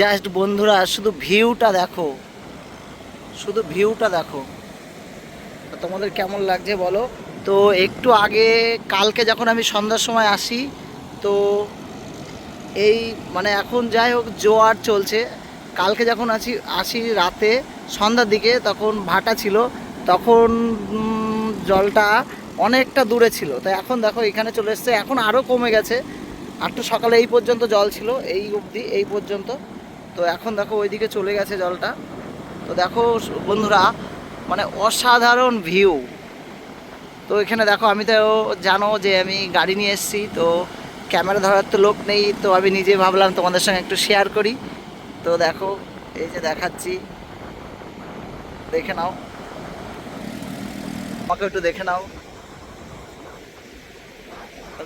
Just বন্ধুরা, শুধু ভিউটা দেখো। শুধু ভিউটা দেখো। তোমাদের কেমন লাগছে বলো? তো একটু আগে, কালকে যখন আমি সন্ধ্যার সময় আসি, তো এই মানে এখন যাই হোক, জোয়ার চলছে। কালকে যখন আসি আসি রাতে, সন্ধ্যার দিকে, তখন ভাটা ছিল। তখন জলটা অনেকটা দূরে ছিল। তো এখন দেখো, এখানে চলে এসছে। এখন আরও কমে গেছে। আর তো সকালে এই পর্যন্ত জল ছিল, এই অবধি, এই পর্যন্ত। তো এখন দেখো ওইদিকে চলে গেছে জলটা। তো দেখো বন্ধুরা মানে অসাধারণ ভিউ তো এখানে দেখো, আমি তো জানো যে আমি গাড়ি নিয়ে এসেছি, তো ক্যামেরা ধরার তো লোক নেই, তো আমি নিজে ভাবলাম তোমাদের সঙ্গে একটু শেয়ার করি। তো দেখো, এই যে দেখাচ্ছি। দেখে নাও। আমাকে একটু দেখে নাও।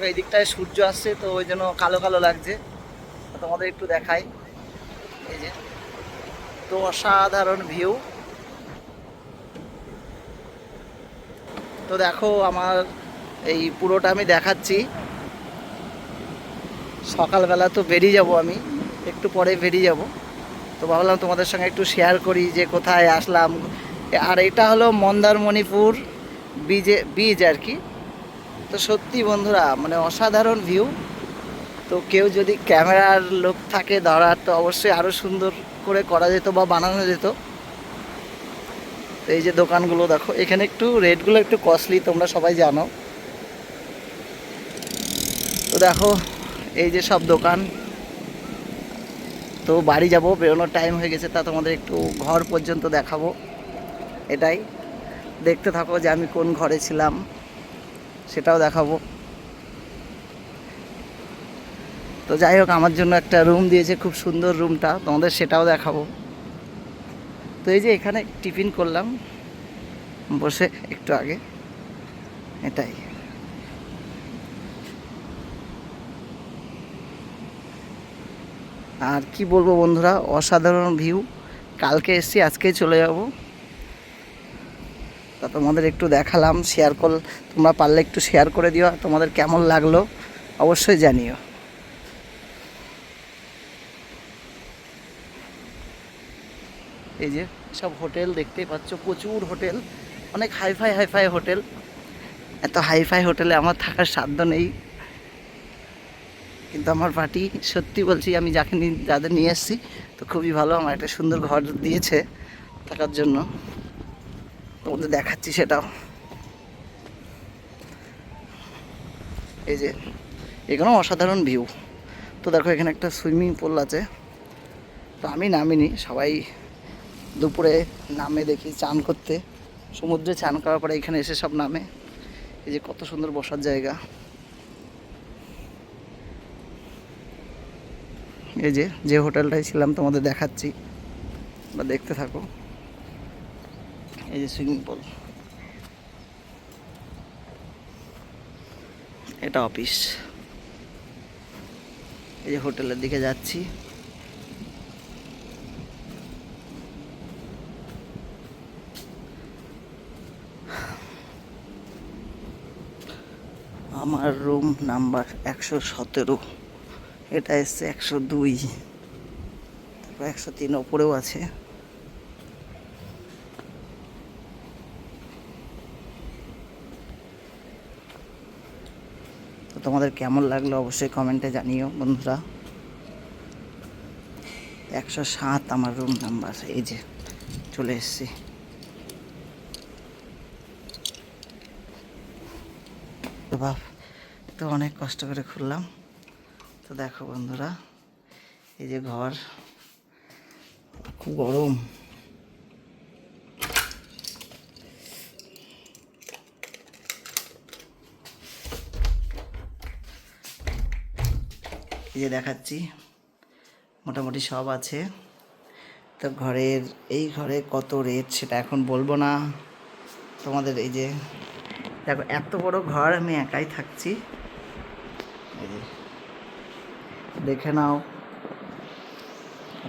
এই দিকটায় সূর্য আসছে, তো ওই জন্য কালো কালো লাগছে। তোমাদের একটু দেখাই। তো অসাধারণ ভিউ। তো দেখো আমার এই পুরোটা আমি দেখাচ্ছি। সকালবেলা তো বেরিয়ে যাব আমি, একটু পরে বেরিয়ে যাব। তো ভাবলাম তোমাদের সঙ্গে একটু শেয়ার করি যে কোথায় আসলাম। আর এটা হলো মন্দারমণিপুর বীজে বীজ আর কি। তো সত্যি বন্ধুরা মানে অসাধারণ ভিউ তো কেউ যদি ক্যামেরার লোক থাকে ধরার তো অবশ্যই আরও সুন্দর করে করা যেত বা বানানো যেত। এই যে দোকানগুলো দেখো, এখানে একটু রেটগুলো একটু কস্টলি তোমরা সবাই জানো। তো দেখো, এই যে সব দোকান। তো বাড়ি যাব, বেরোনোর টাইম হয়ে গেছে, তা তোমাদের একটু ঘর পর্যন্ত দেখাবো। এটাই। দেখতে থাকো যে আমি কোন ঘরে ছিলাম, সেটাও দেখাবো। তো যাই হোক, আমার জন্য একটা রুম দিয়েছে, খুব সুন্দর রুমটা তোমাদের সেটাও দেখাবো। তো এই যে এখানে টিফিন করলাম, বসে একটু আগে। এটাই। আর কি বলব বন্ধুরা, অসাধারণ ভিউ কালকে এসছি, আজকেই চলে যাব। তা তোমাদের একটু দেখালাম শেয়ার কর তোমরা পারলে একটু শেয়ার করে দিও তোমাদের কেমন লাগল, অবশ্যই জানিও। এই যে সব হোটেল দেখতেই পাচ্ছ, প্রচুর হোটেল, অনেক হাইফাই হাইফাই হোটেল। এত হাইফাই হোটেলে আমার থাকার সাধ্য নেই। কিন্তু আমার পার্টি সত্যি বলছি, আমি যাকে যাদের নিয়ে এসেছি, তো খুবই ভালো, আমার একটা সুন্দর ঘর দিয়েছে থাকার জন্য। তোমাদের দেখাচ্ছি সেটাও। এই যে, এখানেও অসাধারণ ভিউ। তো দেখো, এখানে একটা সুইমিং পুল আছে। তো আমি নামিনি, সবাই দুপুরে নামে দেখি চান করতে। সমুদ্রে চান করার পরে এখানে এসে সব নামে। এই যে কত সুন্দর বসার জায়গা। এই যে যে হোটেলটায় ছিলাম তোমাদের দেখাচ্ছি। বা দেখতে থাকো। এই যে সুইমিং পুল। এটা অফিস। এই যে হোটেলের দিকে যাচ্ছি। আমার রুম নাম্বার একশো সতেরো। এটা এসছে একশো দুই। তারপর একশো তিন ওপরেও আছে। তো তোমাদের কেমন লাগল অবশ্যই কমেন্টে জানিও বন্ধুরা। একশো সাত আমার রুম নাম্বার এই যে চলে এসছি। বাপ তো অনেক কষ্ট করে খুললাম। তো দেখো বন্ধুরা, এই যে ঘর খুব গরম। এই যে দেখাচ্ছি, মোটামুটি সব আছে। তো ঘরের, এই ঘরে কত রেট সেটা এখন বলব না। তোমাদের এই যে, দেখো এত বড় ঘর আমি একাই থাকছি। দেখে নাও।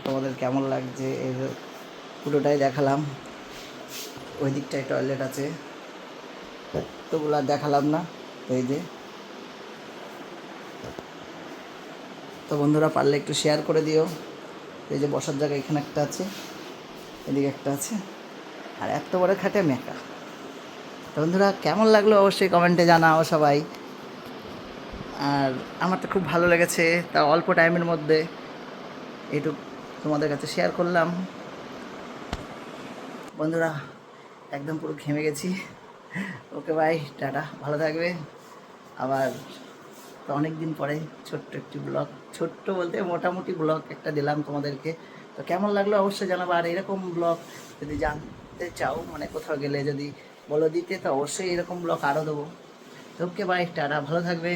তোমাদের কেমন লাগছে? এই পুরোটাই দেখালাম। ওই দিকটায় টয়লেট আছে। তোগুলো দেখালাম না। এই যে। তো বন্ধুরা, পারলে একটু শেয়ার করে দিও। এই যে বসার জায়গা এখানে একটা আছে। এদিকে একটা আছে। আর এত বড় খাটে মেকা তো বন্ধুরা, কেমন লাগল অবশ্যই কমেন্টে জানাও সবাই। আর আমার তো খুব ভালো লেগেছে, তা অল্প টাইমের মধ্যে এইটুক তোমাদের কাছে শেয়ার করলাম। বন্ধুরা, একদম পুরো ঘেমে গেছি। ওকে ভাই টাটা, ভালো থাকবে। আবার তো অনেক দিন পরে ছোট্ট একটি ব্লগ ছোট্ট বলতে মোটামুটি ব্লগ একটা দিলাম তোমাদেরকে। তো কেমন লাগল অবশ্যই জানাব, আর এরকম ব্লগ যদি জানতে চাও মানে কোথাও গেলে যদি বলো দিতে, তো অবশ্যই এরকম ব্লগ আরও দেবো। ওকে ভাই টাটা, ভালো থাকবে।